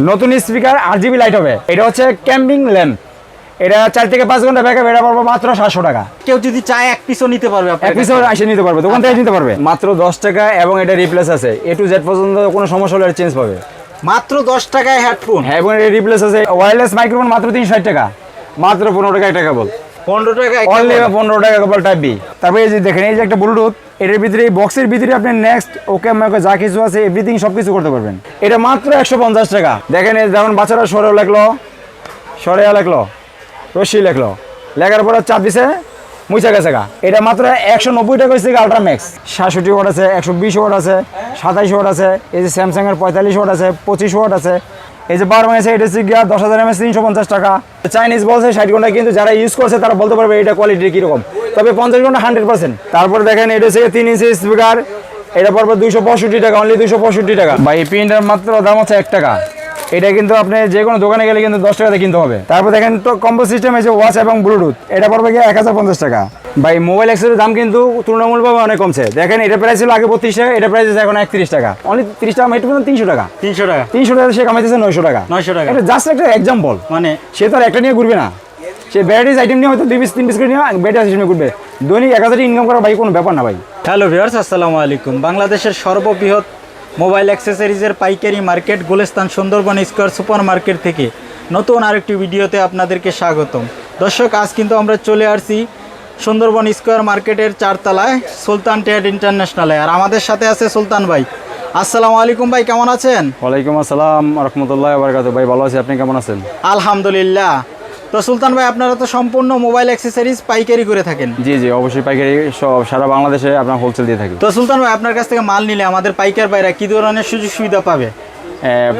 নতুন স্পিকার আর GB light হবে। এটা হচ্ছে ক্যাম্পিং ল্যাম্প। এটা চার থেকে পাঁচ ঘণ্টা ব্যাকআপ এটা পড়ব মাত্র সাতশো টাকা। কেউ যদি চায় এক পিসও নিতে পারবে এক পিসও। এসে নিতে পারবে দোকান থেকে নিতে পারবে। মাত্র দশ টাকা এবং এটা রিপ্লেস আছে। এ টু জেড পর্যন্ত কোনো সমস্যা হলে চেঞ্জ পাবে। মাত্র দশ টাকায় হেডফোন হ্যাঁ এবং এটা রিপ্লেস আছে। ওয়ারলেস মাইক্রোফোন মাত্র তিনশো ষাট টাকা। মাত্র পনেরো টাকা টাকা কেবল পনেরো টাকায় অনলি পনেরো টাকা কেবল টাইপ বি তারপরে এই যে দেখেন এই যে একটা ব্লুটুথ এটার ভিতরে এই বক্সের ভিতরে আপনি নেক্সট ওকে আমাকে যা কিছু আছে এভরিথিং সব কিছু করতে পারবেন। এটা মাত্র একশো পঞ্চাশ টাকা। দেখেন এই যখন বাচ্চারা সরেও লেখলো সরেয়া লেখলো রশি লেখলো। লেখার পরে চাপ দিছে মুইচা গেছে গা। এটা মাত্র একশো নব্বই টাকা হচ্ছে আলট্রা ম্যাক্স সাতষট্টি ওয়াট আছে একশো বিশ ওয়াট আছে সাতাইশ ওয়াট আছে এই যে স্যামসাং এর পঁয়তাল্লিশ ওয়াট আছে পঁচিশ ওয়াট আছে এই যে বারো এটা হচ্ছে গিয়া দশ হাজার এমএস তিনশো পঞ্চাশ টাকা। চাইনিজ বলছে ষাট ঘণ্টা কিন্তু যারা ইউজ করছে তারা বলতে পারবে এটা কোয়ালিটি কীরকম। তবে পঞ্চাশ ঘণ্টা হান্ড্রেড পার্সেন্ট তারপরে দেখেন, এটা হচ্ছে তিন ইঞ্চি স্পিকার এটা পড়বে দুইশো পঁয়ষট্টি টাকা অনলি দুইশো পঁয়ষট্টি টাকা। বা এই প্রিন্টার মাত্র দাম হচ্ছে এক টাকা। এটা কিন্তু আপনি যে কোনো দোকানে গেলে কিন্তু দশ টাকাতে কিনতে হবে। তারপর দেখেন, তো কম্বো সিস্টেম আছে ওয়াচ এবং ব্লুটুথ এটা পড়বে গিয়ে এক হাজার পঞ্চাশ টাকা। ভাই মোবাইল এক্সেসের দাম কিন্তু তুলনামূলকভাবে অনেক কমছে। দেখেন এটা প্রাইস ছিল আগে বত্রিশ টাকা এটা প্রাইস এখন একত্রিশ টাকা। অনলি তিরিশ টাকা মেট্রো তিনশো টাকা। তিনশো টাকা। তিনশো টাকা সে কামাইতেছে নয়শো টাকা। 900 টাকা। এটা জাস্ট একটা এক্সাম্পল মানে? সে তো আর একটা নিয়ে ঘুরবে না। সে ব্যাটারিজ আইটেম নিয়ে হয়তো দুই পিস তিন পিস করে নিয়ে ব্যাটারি আইটেম নিয়ে ঘুরবে। দৈনিক এক হাজার ইনকাম করা ভাই কোনো ব্যাপার না ভাই। হ্যালো ভিউয়ার্স আসসালামু আলাইকুম। বাংলাদেশের সর্ববৃহৎ মোবাইল অ্যাক্সেসরিজের পাইকারি market Gulistan Sundarban square super market থেকে নতুন আরেকটি ভিডিওতে আপনাদেরকে স্বাগতম। দর্শক আজ কিন্তু আমরা চলে আসছি সুন্দরবন স্কোয়ার মার্কেটের চারতলায় সুলতান ট্রেড ইন্টারন্যাশনালে। আর আমাদের সাথে আছে সুলতান ভাই। আসসালামু আলাইকুম ভাই কেমন আছেন? ওয়ালাইকুম আসসালাম রহমতুল্লাহ বারকাত ভাই ভালো আছি আপনি কেমন আছেন? আলহামদুলিল্লাহ। তো সুলতান ভাই আপনারা তো সম্পূর্ণ মোবাইল অ্যাক্সেসরিজ পাইকারি করে থাকেন। জি জি অবশ্যই পাইকারি সব সারা বাংলাদেশে আপনার হোলসেল দিয়ে থাকি। তো সুলতান ভাই আপনার কাছ থেকে মাল নিলে আমাদের পাইকার ভাইরা কী ধরনের সুযোগ সুবিধা পাবে?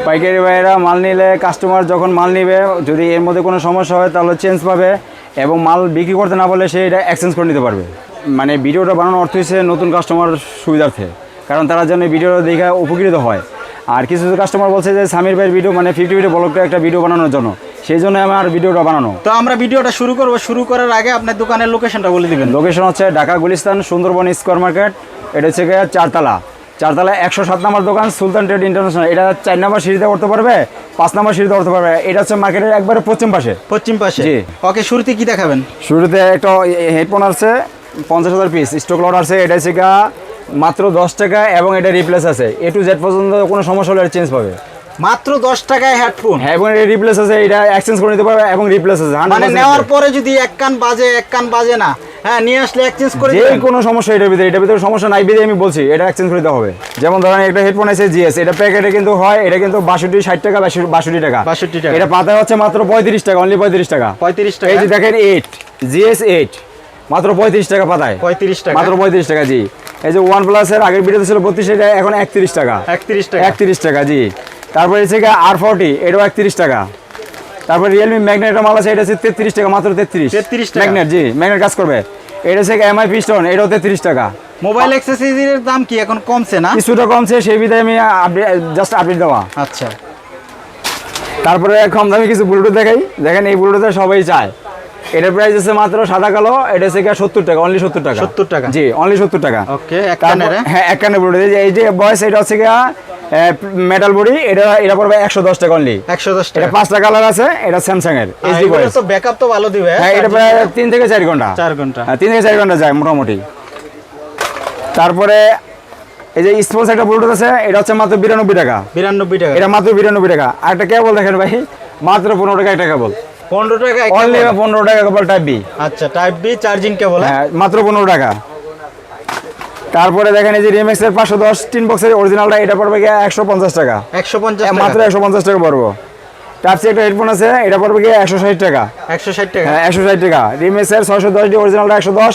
পাইকারি ভাইয়েরা মাল নিলে কাস্টমার যখন মাল নিবে যদি এর মধ্যে কোনো সমস্যা হয় তাহলে চেঞ্জ পাবে। এবং মাল বিক্রি করতে না পারলে সে এটা এক্সচেঞ্জ করে নিতে পারবে। মানে ভিডিওটা বানানোর অর্থ হচ্ছে নতুন কাস্টমার সুবিধার্থে। কারণ তারা যেন ভিডিওটা দেখে উপকৃত হয়। আর কিছু কিছু কাস্টমার বলছে যে সামির ভাইয়ের ভিডিও মানে ফিফটি ভিডিও ব্লগটা একটা ভিডিও বানানোর জন্য। সেই জন্য আমার ভিডিওটা বানানো। তো আমরা ভিডিওটা শুরু করব। শুরু করার আগে আপনার দোকানের লোকেশনটা বলে দিবেন। লোকেশন হচ্ছে ঢাকা গুলিস্তান সুন্দরবন স্কোয়ার মার্কেট এটা হচ্ছে গিয়ে চারতলা। চারতলা একশো সাত নম্বর দোকান সুলতান ট্রেড ইন্টারন্যাশনাল। এটা চার নম্বর সিঁড়িতে করতে পারবে পাঁচ নম্বর সিঁড়িতে করতে পারবে। এটা হচ্ছে মার্কেটের একবারে পশ্চিম পাশে। পশ্চিম পাশে? জি। ওকে শুরুতে কি দেখাবেন? শুরুতে একটা হেডফোন আছে পঞ্চাশ হাজার পিস স্টক লট আছে এটা হচ্ছে মাত্র দশ টাকা এবং এটা রিপ্লেস আছে। এ টু জেড পর্যন্ত কোনো সমস্যা হলে চেঞ্জ পাবে। মাত্র দশ টাকায় হেডফোন হ্যাঁ এবং রিপ্লেস আছে এটা এক্সচেঞ্জ করে নিতে পারবে এবং রিপ্লেস আছে 100% মানে নেওয়ার পরে যদি এক কান বাজে এক কান বাজে না হ্যাঁ নিয়ে আসলে এক্সচেঞ্জ করে যে কোনো সমস্যা এটার ভিতরে এটার ভিতরে সমস্যা নাই বিধে আমি বলছি এটা এক্সচেঞ্জ করে দিতে হবে। যেমন ধরেন একটা হেডফোন আছে জিএস এটা প্যাকেটে কিন্তু হয় এটা কিন্তু বাষট্টি ষাট টাকা বাষট্টি টাকা। 62 টাকা। এটা পাতা হচ্ছে মাত্র পঁয়ত্রিশ টাকা অনলি পঁয়ত্রিশ টাকা। পঁয়ত্রিশ টাকা। এই যে দেখেন এইট জিএস এইট মাত্র পঁয়ত্রিশ টাকা পাতায়। পঁয়ত্রিশ টাকা। মাত্র পঁয়ত্রিশ টাকা জি। এই যে ওয়ান প্লাসের আগের ভিডিওতে ছিল বত্রিশ টাকা এখন একত্রিশ টাকা। একত্রিশ টাকা। একত্রিশ টাকা জি। তারপরে হচ্ছে আর ফোরটি এটাও একত্রিশ টাকা। তারপর রিয়েলমি ম্যাগনেটের মাল আছে এটা হচ্ছে তেত্রিশ টাকা মাত্র তেত্রিশ। 33 টাকা। ম্যাগনেট জি ম্যাগনেট কাজ করবে। এটা হচ্ছে এমআই পিস্টন এটাও তেত্রিশ টাকা। মোবাইল অ্যাক্সেসরিজের দাম কি এখন কমছে না? কিছুটা কমছে সেই বিধায় আমি জাস্ট আপডেট দেওয়া। আচ্ছা। তারপরে কম দামি কিছু ব্লুটুথ দেখাই। দেখেন এই ব্লুটুথে সবাই চায়। এটার প্রাইস আছে মাত্র সাদা কালো এটা হচ্ছে সত্তর টাকা অনলি সত্তর টাকা। 70 টাকা। জি অনলি সত্তর টাকা। ওকে হ্যাঁ? এক কানের ব্লুটুথ এই যে- বয়স এটা হচ্ছে মেটাল বডি। এটা এটা পড়বে একশো দশ টাকা অনলি একশো দশ টাকা। পাঁচটা কালার আছে এটা স্যামসাং এর এইচডি বয়স তো ব্যাকআপ তো ভালো দিবে হ্যাঁ? এটা প্রায় তিন থেকে চার ঘণ্টা। চার ঘণ্টা। হ্যাঁ তিন থেকে চার ঘণ্টা যায় মোটামুটি। তারপরে এই যে স্পোর্টস একটা ব্লুটুথ আছে এটা হচ্ছে মাত্র বিরানব্বই টাকা। বিরানব্বই টাকা। এটা মাত্র বিরানব্বই টাকা। আর একটা কেবল দেখেন ভাই মাত্র পনেরো টাকা একটা কেবল পনেরো টাকা অনলি কেবল। পনেরো টাকা কেবল টাইপ বি আচ্ছা টাইপ বি চার্জিং কেবল হ্যাঁ? মাত্র পনেরো টাকা। তারপরে দেখেন এই যে রিএমএক্স এর পাঁচশো দশ তিন বক্সের অরিজিনালটা এটা পড়বে গিয়ে একশো পঞ্চাশ টাকা। একশো পঞ্চাশ মাত্র একশো পঞ্চাশ টাকা পড়ব। টাচ একটা হেডফোন আছে এটা পড়বে গিয়ে একশো ষাট টাকা। একশো ষাট টাকা। হ্যাঁ একশো ষাট টাকা। রিমেক্স এর ছয়শো দশ ডি অরিজিনালটা একশো দশ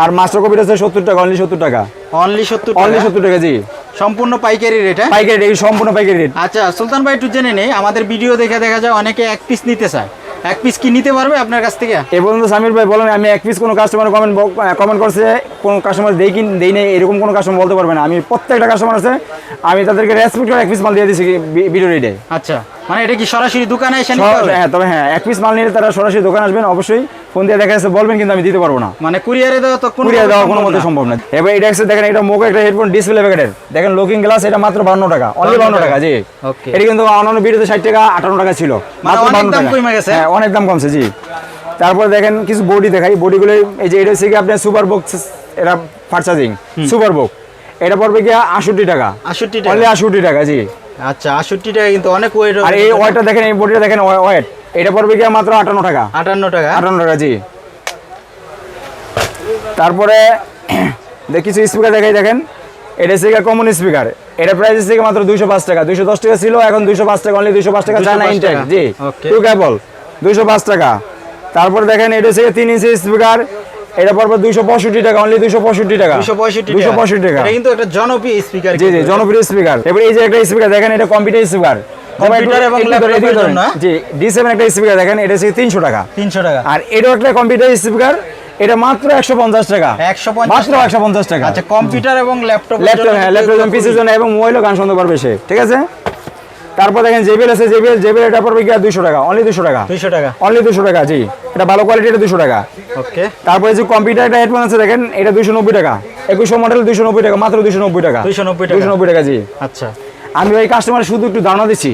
আর মাস্টার কপিটা হচ্ছে সত্তর টাকা অনলি সত্তর টাকা। অনলি সত্তর অনলি টাকা সত্তর টাকা জি। সম্পূর্ণ পাইকারি রেট হ্যাঁ? পাইকারি রেট সম্পূর্ণ পাইকারি রেট আচ্ছা সুলতান ভাই একটু জেনে নেই আমাদের ভিডিও দেখে দেখা যায় অনেকে এক পিস নিতে চায়। এক পিস কি নিতে পারবে আপনার কাছ থেকে? এ পর্যন্ত সামির ভাই বলেন আমি এক পিস কোনো কাস্টমার কমেন্ট কমেন্ট করছে কোনো কাস্টমার দেই কি দেই নেই এরকম কোনো কাস্টমার বলতে পারবে না। আমি প্রত্যেকটা কাস্টমার আছে আমি তাদেরকে রেসপেক্ট করে এক পিস মাল দিয়ে দিয়েছি ভিডিও রেডে আচ্ছা। মানে এটা কি সরাসরি দোকানে এসে নিতে হবে? হ্যাঁ তবে হ্যাঁ এক পিস মাল নিলে তারা সরাসরি দোকান আসবেন অবশ্যই। ফোন দিয়ে দেখা যাচ্ছে বলবেন কিন্তু আমি দিতে পারব না। মানে কুরিয়ারে দেওয়া তো কোনো কুরিয়ার দেওয়া কোনো মতে সম্ভব না। এবার এটা হচ্ছে দেখেন এটা মোকে একটা হেডফোন ডিসপ্লে প্যাকেটের দেখেন লুকিং গ্লাস এটা মাত্র বান্ন টাকা। অনলি 52 বান্ন টাকা। জি। Okay. এটা কিন্তু অন্যান্য ভিডিওতে ষাট টাকা আটান্ন টাকা ছিল। মানে মাত্র অনেক দাম টাকা। কমে গেছে। হ্যাঁ অনেক দাম কমছে জি। তারপর দেখেন কিছু বডি দেখাই। বডিগুলো এই যে এটা হচ্ছে কি আপনার সুপার বক্স এটা ফার চার্জিং সুপার বক এটা পড়বে কি আষট্টি টাকা। 68 টাকা। অনলি আষট্টি টাকা জি। আচ্ছা আষট্টি টাকা কিন্তু অনেক ওয়েট আর এই ওয়েটটা দেখেন এই বডিটা দেখেন ওয়েট এটা পড়বে কি মাত্র আটান্ন টাকা। আটান্ন টাকা। আটান্ন টাকা জি। তারপরে দেখ কিছু স্পিকার দেখাই দেখেন। এটা হচ্ছে কমন স্পিকার এটা প্রাইস গিয়ে মাত্র দুইশো পাঁচ টাকা। দুইশো দশ টাকা ছিল এখন দুইশো পাঁচ টাকা অনলি দুইশো পাঁচ টাকা চায়না 205 ইনটেক টাকা। জি. টু কেবল দুইশো পাঁচ টাকা। তারপরে দেখেন এটা হচ্ছে তিন ইঞ্চি স্পিকার এটা পড়বে দুইশো পঁয়ষট্টি টাকা অনলি দুইশো পঁয়ষট্টি টাকা। দুশো পঁয়ষট্টি দুইশো পঁয়ষট্টি টাকা। এটা কিন্তু একটা জনপ্রিয় স্পিকার জি জি জনপ্রিয় স্পিকার এবার এই যে একটা স্পিকার দেখেন এটা কম্পিউটার স্পিকার Computer এবং laptop-এর জন্য? জি ডি একটা স্পিকার দেখেন এটা হচ্ছে তিনশো টাকা। তিনশো টাকা। আর এটাও একটা কম্পিউটার স্পিকার এটা মাত্র একশো পঞ্চাশ টাকা। 150 মাত্র একশো পঞ্চাশ টাকা। আচ্ছা কম্পিউটার এবং ল্যাপটপ ল্যাপটপ হ্যাঁ ল্যাপটপ পিসির জন্য এবং মোবাইলও গান শুনতে পারবে সে ঠিক আছে? তারপর দেখেন জেবিএল আছে জেবিএল জেবিএল এটা পড়বে কি দুশো টাকা অনলি দুশো টাকা। দুইশো টাকা। অনলি দুশো টাকা জি। এটা ভালো কোয়ালিটির দুশো টাকা। ওকে তারপরে যে কম্পিউটার একটা হেডফোন আছে দেখেন এটা দুশো নব্বই টাকা। 2100 মডেল দুশো নব্বই টাকা মাত্র দুশো নব্বই টাকা। 290 টাকা। দুশো নব্বই টাকা জি। আচ্ছা। আমি ওই কাস্টমার শুধু একটু ধারণা দিচ্ছি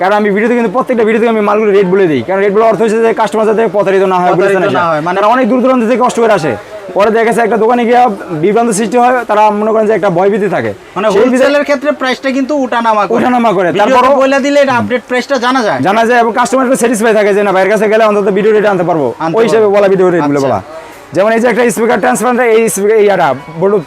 কারণ আমি ভিডিওতে কিন্তু প্রত্যেকটা ভিডিওতে আমি মালগুলো রেট বলে দিই কারণ রেট বলে অর্থ হচ্ছে যে কাস্টমার যাতে প্রতারিত না হয় বুঝছেন না হয়, মানে অনেক দূর দূরান্ত থেকে কষ্ট করে আসে। পরে দেখা গেছে একটা দোকানে গিয়ে বিভ্রান্ত সৃষ্টি হয় তারা মনে করেন যে একটা ভয়ভীতি থাকে। মানে হোলসেলের ক্ষেত্রে প্রাইসটা কিন্তু উঠানামা করে। ওঠানামা করে। তারপর বলে দিলে এটা আপডেট প্রাইসটা জানা যায়। জানা যায় এবং কাস্টমার একটু স্যাটিসফাই থাকে যে না ভাইয়ের কাছে গেলে অন্তত ভিডিও রেট আনতে পারব। ওই হিসেবে বলা ভিডিও রেট বলে। বলা। যেমন এই যে একটা স্পিকার ট্রান্সফার এই স্পিকার এই ইয়াটা ব্লুটুথ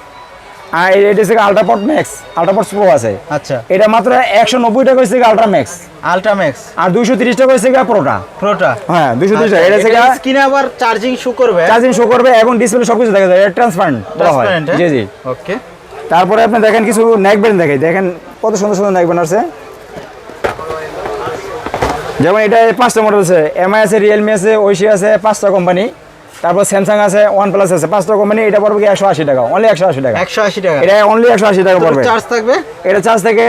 আর এটা হচ্ছে আলট্রাপট ম্যাক্স আলট্রাপট প্রো আছে। আচ্ছা। এটা মাত্র একশো নব্বই টাকা হচ্ছে আলট্রা ম্যাক্স আলট্রাম্যাক্স আর দুইশো তিরিশ টাকা হচ্ছে প্রোটা প্রোটা হ্যাঁ দুইশো তিরিশ টাকা। এটা স্ক্রিনে আবার চার্জিং শো করবে। চার্জিং শো করবে এবং ডিসপ্লে সবকিছু দেখা যায়। এটা ট্রান্সপারেন্ট হয়। ট্রান্সপারেন্ট জি জি। ওকে তারপরে আপনি দেখেন কিছু নেক ব্যান্ড দেখে দেখেন কত সুন্দর সুন্দর নেক ব্যান্ড আছে যেমন এটা পাঁচটা মডেল আছে। এমআই আছে রিয়েলমি আছে ঐশি আছে পাঁচটা কোম্পানি তারপর স্যামসাং আছে ওয়ান প্লাস আছে পাঁচটা কোম্পানি এটা পড়বে কি একশো আশি টাকা অনলি একশো আশি টাকা। একশো আশি টাকা। এটা অনলি একশো আশি টাকা পড়বে। চার্জ থাকবে? এটা চার্জ থেকে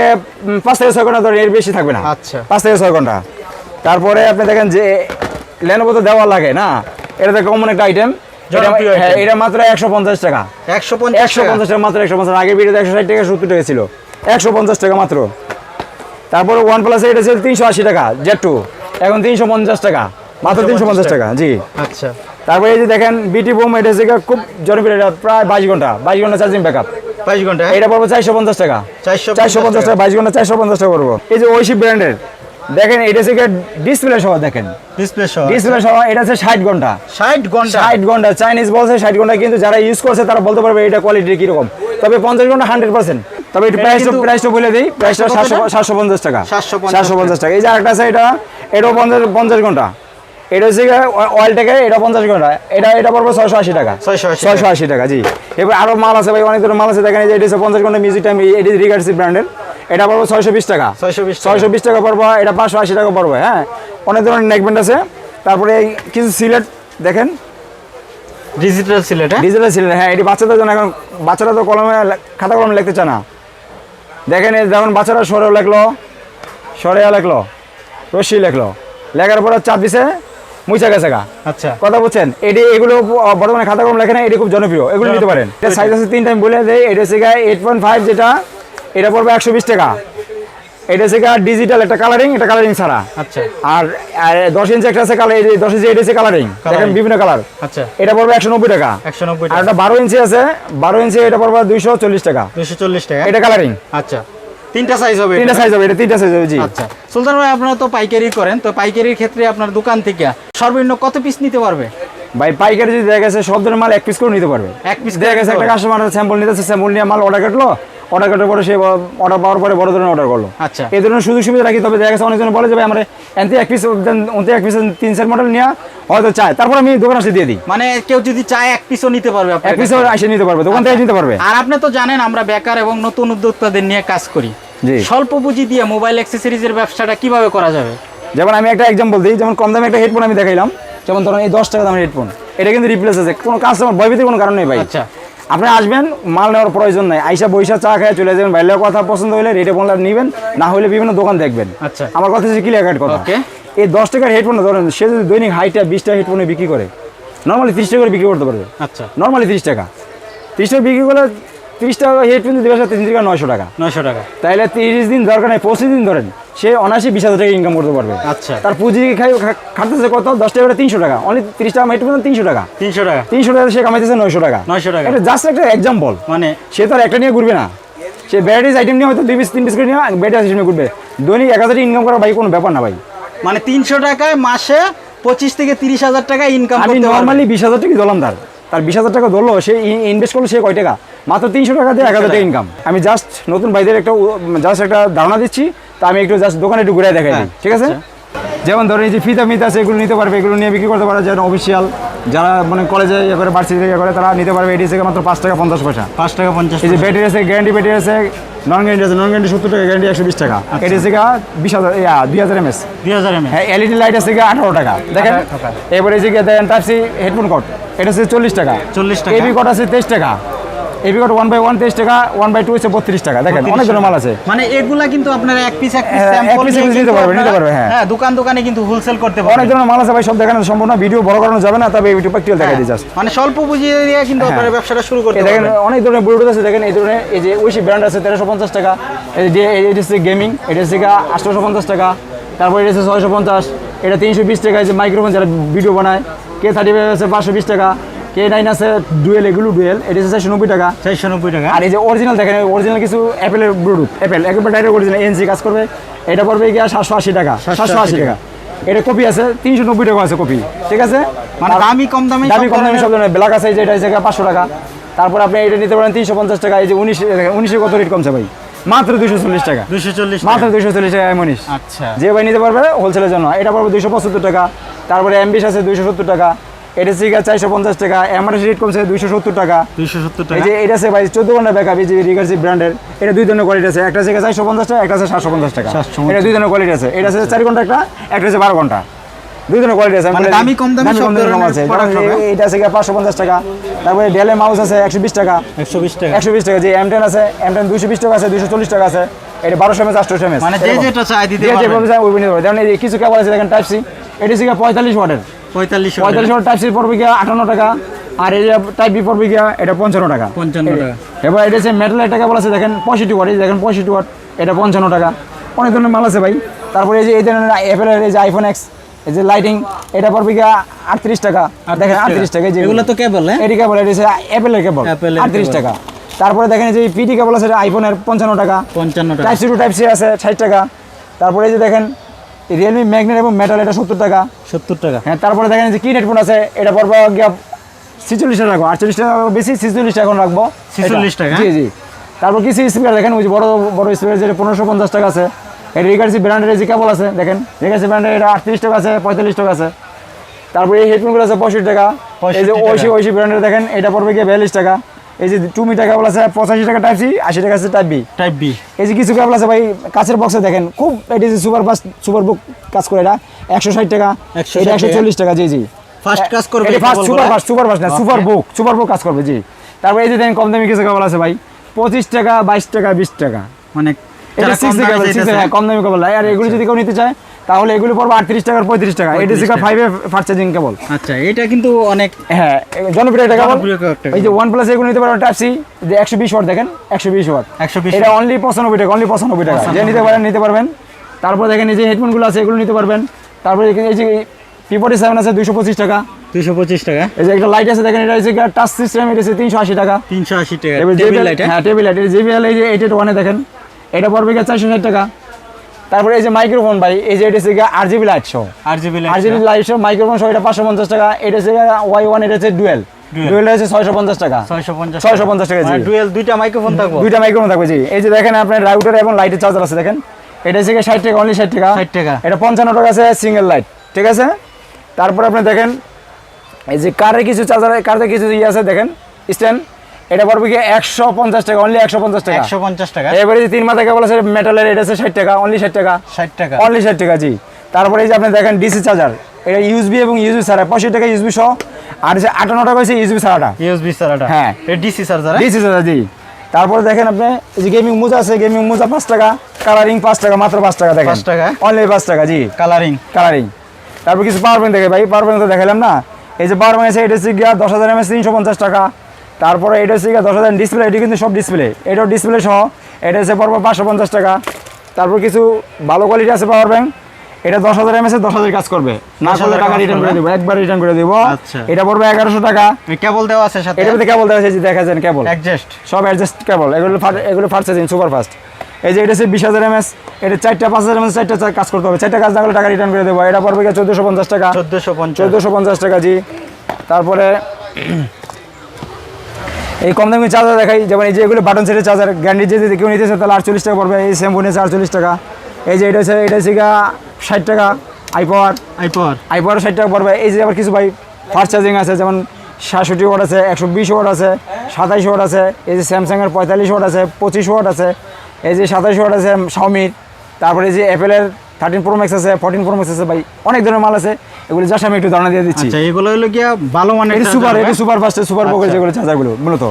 পাঁচ থেকে ছয় ঘণ্টা ধরে এর বেশি থাকবে না। আচ্ছা। পাঁচ থেকে ছয় ঘণ্টা। তারপরে আপনি দেখেন যে লেনোভো তো দেওয়া লাগে না? এটা তো কমন একটা আইটেম হ্যাঁ। এটা মাত্র একশো পঞ্চাশ টাকা। একশো একশো পঞ্চাশ টাকা মাত্র একশো পঞ্চাশ আগের ভিডিওতে একশো ষাট টাকা সত্তর টাকা ছিল। একশো পঞ্চাশ টাকা মাত্র। তারপরে ওয়ান প্লাস এটা ছিল তিনশো আশি টাকা জেড টু এখন তিনশো পঞ্চাশ টাকা মাত্র তিনশো পঞ্চাশ টাকা জি। আচ্ছা। তারপরে এই যে দেখেন বিটি বোম এটা হচ্ছে খুব জনপ্রিয় এটা প্রায় বাইশ ঘণ্টা বাইশ ঘণ্টা চার্জিং ব্যাকআপ বাইশ ঘণ্টা এটা পড়ব চারশো পঞ্চাশ টাকা। চারশো পঞ্চাশ টাকা। বাইশ ঘণ্টা চারশো পঞ্চাশ টাকা করব এই যে ঐশী ব্র্যান্ডের দেখেন এটা হচ্ছে ডিসপ্লে সহ দেখেন। ডিসপ্লে সহ ডিসপ্লে সহ এটা ঘণ্টা। ষাট ঘণ্টা? ষাট ঘণ্টা চাইনিজ বলছে ষাট ঘণ্টা কিন্তু যারা ইউজ করছে তারা বলতে পারবে এটা কোয়ালিটি কীরকম। তবে পঞ্চাশ ঘণ্টা হান্ড্রেড পার্সেন্ট তবে একটু এটা প্রাইসটা প্রাইসটা বলে দিই প্রাইসটা কত সাতশো এটা? সাতশো পঞ্চাশ টাকা। 750 সাতশো পঞ্চাশ টাকা। এই যে আরেকটা আছে এটা এটাও পঞ্চাশ পঞ্চাশ ঘণ্টা। এটা হচ্ছে অয়েল থেকে এটা পঞ্চাশ ঘণ্টা এটা এটা পড়বে ছয়শো আশি টাকা। 680 ছয়শো আশি টাকা জি। এবার আরও মাল আছে ভাই অনেক ধরনের মাল আছে দেখেন যে এটা হচ্ছে পঞ্চাশ ঘণ্টা মিউজিক টাইম এটি রিগার্সি ব্র্যান্ডের এটা পড়বে ছয়শো বিশ টাকা। 620 টাকা। ছয়শো বিশ টাকা পড়বে এটা পাঁচশো আশি টাকা পড়বে হ্যাঁ? অনেক ধরনের নেকব্যান্ড আছে। তারপরে কিছু সিলেট দেখেন। ডিজিটাল সিলেট হ্যাঁ? ডিজিটাল সিলেট হ্যাঁ এটি বাচ্চাদের জন্য এখন বাচ্চারা তো কলমে খাতা কলমে লিখতে চায় না। দেখেন যখন বাচ্চারা সরেও লেখলো সরেয়া লেখলো রশি লেখলো। লেখার পরে চাপ দিছে মুইচা গেছে গা। আচ্ছা। কথা বলছেন এটি এগুলো বর্তমানে খাতা কলম লেখে না এটি খুব জনপ্রিয়। এগুলো নিতে পারেন। এটা সাইজ আছে তিন টাইম বলে দেয় এটা হচ্ছে এইট পয়েন্ট ফাইভ যেটা এটা পড়বে একশো বিশ টাকা। এটা হচ্ছে ডিজিটাল একটা কালারিং এটা কালারিং ছাড়া। আচ্ছা। আর দশ ইঞ্চি একটা আছে কালার দশ ইঞ্চি এটা হচ্ছে কালারিং দেখেন বিভিন্ন কালার আচ্ছা। এটা পড়বে একশো নব্বই টাকা। একশো নব্বই আর একটা বারো ইঞ্চি আছে বারো ইঞ্চি এটা পড়বে দুইশো চল্লিশ টাকা। দুশো চল্লিশ টাকা। এটা কালারিং আচ্ছা। তিনটা সাইজ হবে তিনটা সাইজ হবে এটা তিনটা সাইজ হবে জি। আচ্ছা। সুলতান ভাই আপনারা তো পাইকারি করেন তো পাইকারির ক্ষেত্রে আপনার দোকান থেকে সর্বনিম্ন কত পিস নিতে পারবে? ভাই পাইকারি যদি দেখা গেছে সব ধরনের মাল এক পিস করে নিতে পারবে। এক করে দেখা গেছে একটা কাস্টমার স্যাম্পল নিতেছে স্যাম্পল নিয়ে মাল অর্ডার কাটলো অর্ডার কাটার পরে সে অর্ডার পাওয়ার পরে বড় ধরনের অর্ডার করল। আচ্ছা। এই ধরনের সুযোগ সুবিধা রাখি তবে দেখা গেছে অনেকজন বলে যে ভাই আমার এনতে এক পিস ওনতে এক পিস তিন চার মডেল নিয়ে হয়তো চায়। তারপর আমি দোকান আসে দিয়ে দিই। মানে কেউ যদি চায় এক পিসও নিতে পারবে এক পিস কাছে। এসে নিতে পারবে দোকান থেকে নিতে পারবে। আর আপনি তো জানেন আমরা বেকার এবং নতুন উদ্যোক্তাদের নিয়ে কাজ করি। স্বল্প পুঁজি দিয়ে মোবাইল অ্যাক্সেসরিজের ব্যবসাটা কীভাবে করা যাবে? যেমন আমি একটা এক্সাম্পল দিই যেমন কম দামে একটা হেডফোন আমি দেখাইলাম। যেমন ধরুন এই দশ টাকা দামের হেডফোন এটা কিন্তু রিপ্লেস আছে। কোনো কাস্টমার ভয়ভীতির কোনো কারণ নেই ভাই। আচ্ছা। আপনি আসবেন মাল নেওয়ার প্রয়োজন নাই। আইসা বৈশা চা খেয়ে চলে যাবেন। বাইরের কথা পছন্দ হলে রেটে বললে নেবেন না হলে বিভিন্ন দোকান দেখবেন। আচ্ছা। আমার কথা হচ্ছে ক্লিয়ার কাট কথা. এই দশ টাকার হেডফোন ধরেন সে যদি দৈনিক হাইটা বিশটা হেডফোনে বিক্রি করে নর্মালি তিরিশ টাকা করে বিক্রি করতে পারবে। আচ্ছা। নর্মালি তিরিশ টাকা। তিরিশ টাকা বিক্রি করলে তিরিশ টাকা হেডফোন দিবে তিন টাকা নয়শো টাকা। নয়শো টাকা। তাইলে তিরিশ দিন দরকার নেই পঁচিশ দিন ধরেন সে অনায়াসে বিশ হাজার টাকা ইনকাম করতে পারবে। আচ্ছা। তার পুঁজি খাই খাটতেছে কত? দশ টাকা করে তিনশো টাকা। অনলি তিরিশ টাকা হেডফোন তিনশো টাকা। তিনশো টাকা। তিনশো টাকা সে কামাইতেছে নয়শো টাকা। নয়শো টাকা। এটা জাস্ট একটা এক্সাম্পল মানে? সে তো আর একটা নিয়ে ঘুরবে না। সে ব্যাটারিজ আইটেম নিয়ে হয়তো দুই পিস তিন পিস করে নিয়ে ভ্যারাইটিস আইটেম নিয়ে ঘুরবে। দৈনিক এক হাজার ইনকাম করা ভাই কোনো ব্যাপার না ভাই। মানে তিনশো টাকায় মাসে পঁচিশ থেকে তিরিশ হাজার টাকা ইনকাম আমি নর্মালি বিশ হাজার টাকা ধরলাম তার। তার বিশ হাজার টাকা ধরলো সে ইনভেস্ট করল সে কয় টাকা? মাত্র তিনশো টাকা দিয়ে এক হাজার টাকা ইনকাম আমি জাস্ট নতুন ভাইদের একটা জাস্ট একটা ধারণা দিচ্ছি তা আমি একটু জাস্ট দোকানে একটু ঘুরে দেখাই হ্যাঁ, ঠিক আছে? যেমন ধরেন এই যে ফিতা মিতা আছে এগুলো নিতে পারবে এগুলো নিয়ে বিক্রি করতে পারে যেন অফিসিয়াল যারা মানে কলেজে ইয়ে করে ভার্সিটি ইয়ে করে তারা নিতে পারবে এটি থেকে মাত্র পাঁচ টাকা পঞ্চাশ পয়সা। পাঁচ টাকা পঞ্চাশ এই যে ব্যাটারি আছে গ্যারান্টি ব্যাটারি আছে নন গ্যারান্টি আছে নন গ্যারান্টি সত্তর টাকা গ্যারান্টি একশো বিশ টাকা। আচ্ছা। এটি থেকে বিশ হাজার ইয়া, দুই হাজার এমএস দুই হাজার এম হ্যাঁ এলইডি লাইট আছে গিয়ে আঠারো টাকা। দেখেন 18 টাকা। এবারে যে গিয়ে দেখেন টাইপসি হেডফোন কট এটা হচ্ছে চল্লিশ টাকা। 40 টাকা। এবি কট আছে তেইশ টাকা। ওয়ান বাই ওয়ান তেইশ টাকা ওয়ান বাই টু হচ্ছে বত্রিশ টাকা। দেখেন অনেক ধরনের মাল আছে। মানে এগুলা কিন্তু আপনারা এক পিস এক পিস হ্যাঁ, নিতে পারবে, নিতে পারবে, হ্যাঁ। হ্যাঁ দোকান দোকানে কিন্তু হোলসেল করতে অনেক পারবে ধরনের মাল আছে ভাই সব দেখানো ভিডিও বড় করানো যাবে না তবে ইউটিউব দেখা জাস্ট মানে স্বল্প পুঁজি দিয়ে কিন্তু হ্যাঁ। আপনারা ব্যবসাটা শুরু করতে দেখেন অনেক ধরনের ব্লুটুথ আছে দেখেন এই ধরনের এই যে ওইসি ব্র্যান্ড আছে তেরোশো পঞ্চাশ টাকা। এই যে এই এটা হচ্ছে গেমিং এটা হচ্ছে আটশোশো পঞ্চাশ টাকা। তারপর এটা হচ্ছে ছয়শো পঞ্চাশ। এটা তিনশো বিশ টাকা যে মাইক্রোফোন যারা ভিডিও বানায় কে থার্টি ফাইভ আছে পাঁচশো বিশ টাকা। কে নাইন আছে ডুয়েল এগুলো ডুয়েল? এটা হচ্ছে চারশো নব্বই টাকা। চারশো নব্বই টাকা। আর এই যে অরিজিনাল দেখেন অরিজিনাল কিছু অ্যাপেলের ব্লুটুথ অ্যাপেল একেবারে ডাইরেক্ট অরিজিনাল এনসি কাজ করবে। এটা পড়বে গিয়া সাতশো আশি টাকা। সাতশো আশি টাকা। এটা কপি আছে তিনশো নব্বই টাকা আছে কপি ঠিক আছে? মানে দামি কম দামি দামি কম দামি সব ধরনের। ব্ল্যাক আছে এই যে এটা হচ্ছে পাঁচশো টাকা। তারপর আপনি এটা নিতে পারেন তিনশো পঞ্চাশ টাকা। এই যে উনিশ উনিশে কত রেট কমছে ভাই? মাত্র দুশো চল্লিশ টাকা। চল্লিশ মাত্র দুশো চল্লিশ টাকা উনিশ আচ্ছা। যে ভাই নিতে পারবে হোলসেলের জন্য। এটা পড়বে দুশো পঁচাত্তর টাকা। তারপরে এমবিস আছে দুইশো সত্তর টাকা। এটা সিগা চারশো পঞ্চাশ টাকা। এমআরএস রেট কমছে দুইশো সত্তর টাকা। দুইশো সত্তর এই যে এটা ভাই চোদ্দ ঘণ্টা ব্যাকআপ এই যে রিগার্সি ব্র্যান্ডের এটা দুই ধরনের কোয়ালিটি আছে। একটা আছে চারশো পঞ্চাশ টাকা একটা আছে সাতশো পঞ্চাশ টাকা। এটা দুই ধরনের কোয়ালিটি আছে। এটা আছে চার ঘণ্টা একটা একটা আছে বারো ঘণ্টা। দুই ধরনের কোয়ালিটি আছে। মানে। দামি কম দামি কম আছে। এইটা আছে পাঁচশো পঞ্চাশ টাকা। তারপরে ডেলের মাউস আছে একশো বিশ টাকা। একশো বিশ টাকা। একশো বিশ টাকা। যে এম টেন আছে এম টেন দুশো বিশ টাকা আছে দুশো চল্লিশ টাকা আছে। এটা বারোশো এমএস আটশো এমএস মানে যে যেটা চাই দিতে যেভাবে চাই নিতে পারবে যেমন কিছু কেবল আছে দেখেন টাইপ সি এটি গিয়ে পঁয়তাল্লিশ ওয়াটের পঁয়তাল্লিশ পঁয়তাল্লিশ টাইপ সি পড়বে গিয়া আটান্ন টাকা আর এই যে টাইপ বি পড়বে গিয়া এটা পঞ্চান্ন টাকা। পঞ্চান্ন টাকা। এবার এটা হচ্ছে মেটাল একটা কেবল আছে দেখেন পঁয়ষট্টি ওয়াট দেখেন পঁয়ষট্টি ওয়াট এটা পঞ্চান্ন টাকা। অনেক ধরনের মাল আছে ভাই। তারপরে এই যে এই ধরনের অ্যাপেলের এই যে আইফোন এক্স এই যে লাইটিং এটা পড়বে গিয়া আটত্রিশ টাকা। দেখেন আটত্রিশ টাকা যে এগুলো তো কেবল হ্যাঁ? এটি কেবল এটা হচ্ছে অ্যাপেলের কেবল আটত্রিশ টাকা। তারপরে দেখেন এই যে পিটি কেবল আছে আইফোনের পঞ্চান্ন টাকা। পঞ্চান্ন টাকা। Type C to type C আছে ষাট টাকা। তারপরে এই যে দেখেন রিয়েলমি ম্যাগনেট এবং মেটাল এটা সত্তর টাকা। সত্তর টাকা। হ্যাঁ তারপরে দেখেন যে কি হেডফোন আছে এটা পড়বে গিয়া ছিচল্লিশ টাকা রাখব। আটচল্লিশ টাকা বেশি ছিচল্লিশ টাকা এখন রাখব। 46 এটা। টাকা? জি জি। তারপর কিছু স্পিকার দেখেন ওই যে বড় বড় স্পিকার যেটা পনেরোশো পঞ্চাশ টাকা আছে। এটা রিগার্সি ব্র্যান্ডের যে কেবল আছে দেখেন। রিগার্সি ব্র্যান্ডের এটা আটত্রিশ টাকা আছে পঁয়তাল্লিশ টাকা আছে। তারপরে এই হেডফোনগুলো আছে পঁয়ষট্টি টাকা। এই যে 65 টাকা। ওইসি ওইসি ব্র্যান্ডের দেখেন এটা পড়বে গিয়ে বিয়াল্লিশ টাকা। এই যে টু মিটার কেবল আছে পঁচাশি টাকা টাইপ সি আশি টাকা আছে টাইপ বি টাইপ বি এই যে কিছু কেবল আছে ভাই কাছের বক্সে দেখেন খুব এটি যে সুপার ফাস্ট সুপার বুক কাজ করে এটা একশো ষাট টাকা এটা একশো চল্লিশ টাকা জি জি। Fast কাজ করবে এটা fast super fast super fast না সুপার বুক সুপার বুক কাজ করবে জি। তারপরে এই যে দেখেন কম দামি কিছু কেবল আছে ভাই পঁচিশ টাকা বাইশ টাকা বিশ টাকা। মানে এটা কম সিক্স দামে কেবল কম দামি কেবল আর এগুলো যদি কেউ নিতে চায় তাহলে এগুলো পড়বে আটত্রিশ টাকা পঁয়ত্রিশ টাকা। এটা 35 ফাইভ ফাস্ট চার্জিং কেবল আচ্ছা এটা কিন্তু অনেক হ্যাঁ জনপ্রিয় এটা কেবল এই যে ওয়ান প্লাস এগুলো নিতে পারবেন টাইপ সি যে একশো বিশ ওয়াট দেখেন একশো বিশ ওয়াট। একশো বিশ এটা অনলি পঁচানব্বই টাকা অনলি পঁচানব্বই টাকা। যে নিতে পারেন নিতে পারবেন। তারপর দেখেন এই যে হেডফোনগুলো আছে এগুলো নিতে পারবেন। তারপরে এই যে পিপটি সেভেন আছে দুশো পঁচিশ টাকা। দুইশো পঁচিশ টাকা। এই যে একটা লাইট আছে দেখেন এটা হচ্ছে টাচ সিস্টেম এটা হচ্ছে তিনশো আশি টাকা। তিনশো আশি টাকা। টেবিল লাইট হ্যাঁ? টেবিল লাইট জেবিএল এই যে এইট ওয়ানে দেখেন এটা পড়বে গিয়ে চারশো ষাট টাকা। তারপরে এই যে মাইক্রোফোন ভাই এই যে এটা হচ্ছে R GB light show R GB light R GB light show microphone show এটা পাঁচশো পঞ্চাশ টাকা এটা হচ্ছে ওয়াই ওয়ান এটা হচ্ছে ডুয়েল। ডুয়েল হচ্ছে ছয়শো পঞ্চাশ টাকা। ছয়শো পঞ্চাশ 650 টাকা, জি। ডুয়েল দুইটা মাইক্রোফোন থাকব। দুইটা মাইক্রোফোন থাকবে জি। এই যে দেখেন আপনার রাউটার এবং লাইটের চার্জার আছে দেখেন। এটা হচ্ছে ষাট টাকা অনলি ষাট টাকা। 60 টাকা। এটা পঞ্চান্ন টাকা আছে সিঙ্গেল লাইট ঠিক আছে? তারপর আপনি দেখেন এই যে কারের কিছু চার্জার কারের কিছু ইয়ে আছে দেখেন স্ট্যান্ড এটা পড়বে কি একশো পঞ্চাশ টাকা অনলি একশো পঞ্চাশ টাকা। একশো পঞ্চাশ টাকা। এবারে যে তিন মাথা কেবল আছে মেটালের এটা আছে ষাট টাকা অনলি ষাট টাকা। ষাট টাকা। অনলি ষাট টাকা জি। তারপরে এই যে আপনি দেখেন ডিসি চার্জার এটা ইউএসবি এবং ইউএসবি ছাড়া পঁয়ষট্টি টাকা ইউএসবি সহ আর যে আটান্ন টাকা হয়েছে ইউজবি ছাড়াটা। ইউএসবি চার্জার হ্যাঁ। ডিসি চার্জার দিয়েছি দাদা জি। তারপরে দেখেন আপনি এই যে গেমিং মোজা আছে গেমিং মোজা পাঁচ টাকা কালারিং পাঁচ টাকা মাত্র পাঁচ টাকা দেখেন। পাঁচ টাকা? অনলি পাঁচ টাকা জি। কালারিং কালারিং তারপর কিছু পাওয়ার ব্যাংক দেখে ভাই পাওয়ার ব্যাংক তো দেখালাম না? এই যে পাওয়ার ব্যাংক আছে এটা হচ্ছে গিয়া দশ হাজার এমএস তিনশো পঞ্চাশ টাকা। তারপরে এটা হচ্ছে দশ হাজার ডিসপ্লে এটি কিন্তু সব ডিসপ্লে এটাও ডিসপ্লে সহ এটা হচ্ছে পড়ব পাঁচশো পঞ্চাশ টাকা। তারপর কিছু ভালো কোয়ালিটি আছে পাওয়ার ব্যাংক এটা দশ হাজার এম এমএস দশ হাজার কাজ করবে। না 10,000 করলে টাকা রিটার্ন করে দেবো একবার রিটার্ন করে দেবো। আচ্ছা। এটা পড়বে এগারোশো টাকা। কেবল দেওয়া আছে সাথে? মধ্যে কেবল দেওয়া হয়েছে দেখা যান কেবল অ্যাডজাস্ট সব অ্যাডজাস্ট কেবল এগুলো এগুলো ফার্স্ট চার্জিং সুপার ফাস্ট এই যে এটা হচ্ছে বিশ হাজার এমএস এটা চারটা পাঁচ হাজার এমএস চারটা কাজ করতে হবে। চারটা কাজ না করলে টাকা রিটার্ন করে দেবো। এটা পড়বে চোদ্দোশো পঞ্চাশ টাকা। চোদ্দশো পঞ্চাশ। চোদ্দোশো পঞ্চাশ টাকা জি। তারপরে এই কম দামি চার্জার দেখাই যেমন এই যে এগুলো বাটন সেটের চার্জার গ্যান্ডি যদি কেউ নিতেছে তাহলে আটচল্লিশ টাকা পড়বে এই শ্যাম্পু নিয়েছে আটচল্লিশ টাকা। এই যে এটা হচ্ছে এটা হচ্ছে গা ষাট টাকা আই পাওয়ার আইপর আই পাওয়ার ষাট টাকা পড়বে। এই যে আবার কিছু ভাই ফাস্ট চার্জিং আছে যেমন সাতষট্টি ওয়াট আছে একশো বিশ ওয়াট আছে সাতাইশ ওয়াট আছে এই যে স্যামসাংয়ের পঁয়তাল্লিশ ওয়াট আছে পঁচিশ ওয়াট আছে এই যে সাতাইশ ওয়াট আছে শাওমির তারপরে এই যে অ্যাপেলের থার্টিন প্রো ম্যাক্স আছে ফোরটিন প্রো ম্যাক্স আছে ভাই অনেক ধরনের মাল আছে। এগুলো জাস্ট আমি একটু ধারণা দিয়ে দিচ্ছি। আচ্ছা এগুলো হলো গিয়া ভালো মানের এটা সুপার এটা? সুপার ফাস্ট সুপার আচ্ছা। যেগুলো চার্জারগুলো মূলত।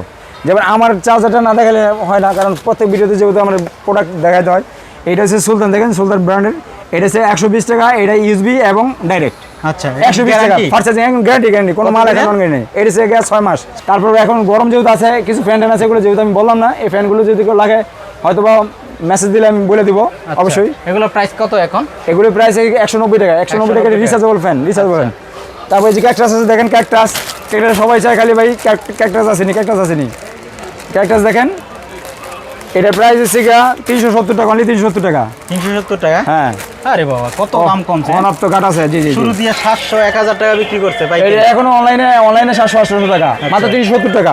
যেমন আমার চার্জারটা না দেখালে হয় না কারণ প্রত্যেক ভিডিওতে যেহেতু আমার প্রোডাক্ট দেখাতে হয় এটা হচ্ছে সুলতান দেখেন সুলতান ব্র্যান্ডের এটা হচ্ছে একশো বিশ টাকা এটা ইউজবি এবং ডাইরেক্ট আচ্ছা একশো বিশ টাকা গ্যারান্টি এখন গ্যারান্টি গ্যারান্টি কোনো মাল এখন গ্যারান্টি নেই। এটা হচ্ছে গ্যাস ছয় মাস। তারপর এখন গরম যেহেতু আছে কিছু ফ্যান ট্যান আছে এগুলো যেহেতু আমি বললাম না এই ফ্যানগুলো যদি কেউ লাগে হয়তো বা মেসেজ দিলে আমি বলে দিব অবশ্যই। এগুলো প্রাইস কত এখন? এগুলো প্রাইস একশো নব্বই টাকা একশো নব্বই টাকা। রিচার্জেবল ফ্যান রিচার্জেবল ফ্যান তারপর যে ক্যাকটাস আছে দেখেন ক্যাকটাস ক্যাকটাস সবাই চায় খালি ভাই ক্যাকটাস আসেনি ক্যাকটাস আসেনি। ক্যাকটাস দেখেন এটা প্রাইস হচ্ছে গা তিনশো সত্তর টাকা অনলি তিনশো সত্তর টাকা। তিনশো সত্তর টাকা? হ্যাঁ। আরে বাবা কত দাম কমছে। অনাপ্ত কাট আছে জি জি শুরু দিয়ে সাতশো এক হাজার টাকা বিক্রি করছে ভাই এটা এখনও অনলাইনে অনলাইনে সাতশো আটশো টাকা মাত্র তিনশো সত্তর টাকা।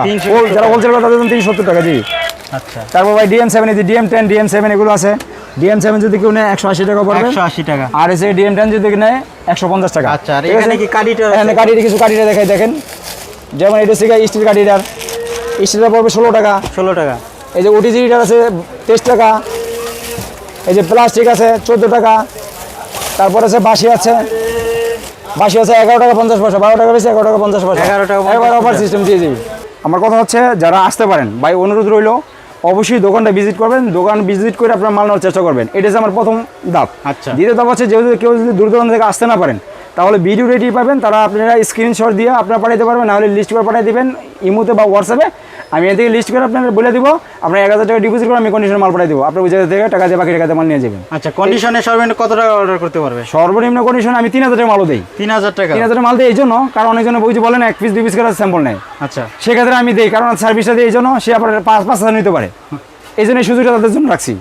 যারা হোলসেল কথা দেবেন তিনশো সত্তর টাকা জি। আচ্ছা। তারপর ভাই ডিএম সেভেন এই ডিএম টেন ডিএম সেভেন এগুলো আছে। ডিএম সেভেন যদি কেউ নেয় একশো আশি টাকা পড়বে। একশো আশি টাকা। আর এসে ডিএম টেন যদি নেয় একশো পঞ্চাশ টাকা। আচ্ছা, এখানে কি কাঠিটা এখানে কাঠিটা কিছু কাঠিটা দেখাই দেখেন। যেমন এটা হচ্ছে স্টিল কাঠিটার স্টিলটা পড়বে ষোলো টাকা। ষোলো টাকা। এই যে ওটিজিটার আছে তেইশ টাকা। এই যে প্লাস্টিক আছে চোদ্দ টাকা। তারপর আছে বাঁশি আছে। বাঁশি আছে এগারো টাকা পঞ্চাশ পয়সা বারো টাকা বেশি এগারো টাকা পঞ্চাশ পয়সা। 11 টাকা 50 অফার সিস্টেম জি জি আমার কথা হচ্ছে যারা আসতে পারেন ভাই অনুরোধ রইল অবশ্যই দোকানটা ভিজিট করবেন। দোকান ভিজিট করে আপনার মাল নেওয়ার চেষ্টা করবেন। এটা আমার প্রথম ধাপ। আচ্ছা। দ্বিতীয় ধাপ আছে যেহেতু কেউ যদি দূর দূরান্ত থেকে আসতে না পারেন তাহলে ভিডিও রেডি পাবেন তারা আপনারা স্ক্রিনশট দিয়ে আপনারা পাঠাতে পারবেন নাহলে লিস্ট করে পাঠিয়ে দেবেন ইমোতে বা হোয়াটসঅ্যাপে আমি এদিকে লিস্ট করে আপনারা বলে দিব আপনার এক হাজার টাকা ডিপোজিট করে আমি কন্ডিশন মাল পাঠিয়ে দেবো। আপনার বুঝে থেকে টাকা দিয়ে বাকি টাকাতে মাল নিয়ে যাবেন। আচ্ছা কন্ডিশনে সর্বনিম্ন কত টাকা অর্ডার করতে পারবে? সর্বনিম্ন কন্ডিশন আমি তিন হাজার টাকা মালও দিই। তিন হাজার টাকা? তিন হাজার মাল দিই এই জন্য কারণ অনেকজন বুঝি বলেন এক পিস দুই পিস করে স্যাম্পল নেয়। আচ্ছা। সেক্ষেত্রে আমি দিই কারণ সার্ভিসটা দিই এই জন্য সে আবার পাঁচ পাঁচ হাজার নিতে পারে। এই জন্য এই সুযোগটা তাদের জন্য রাখছি।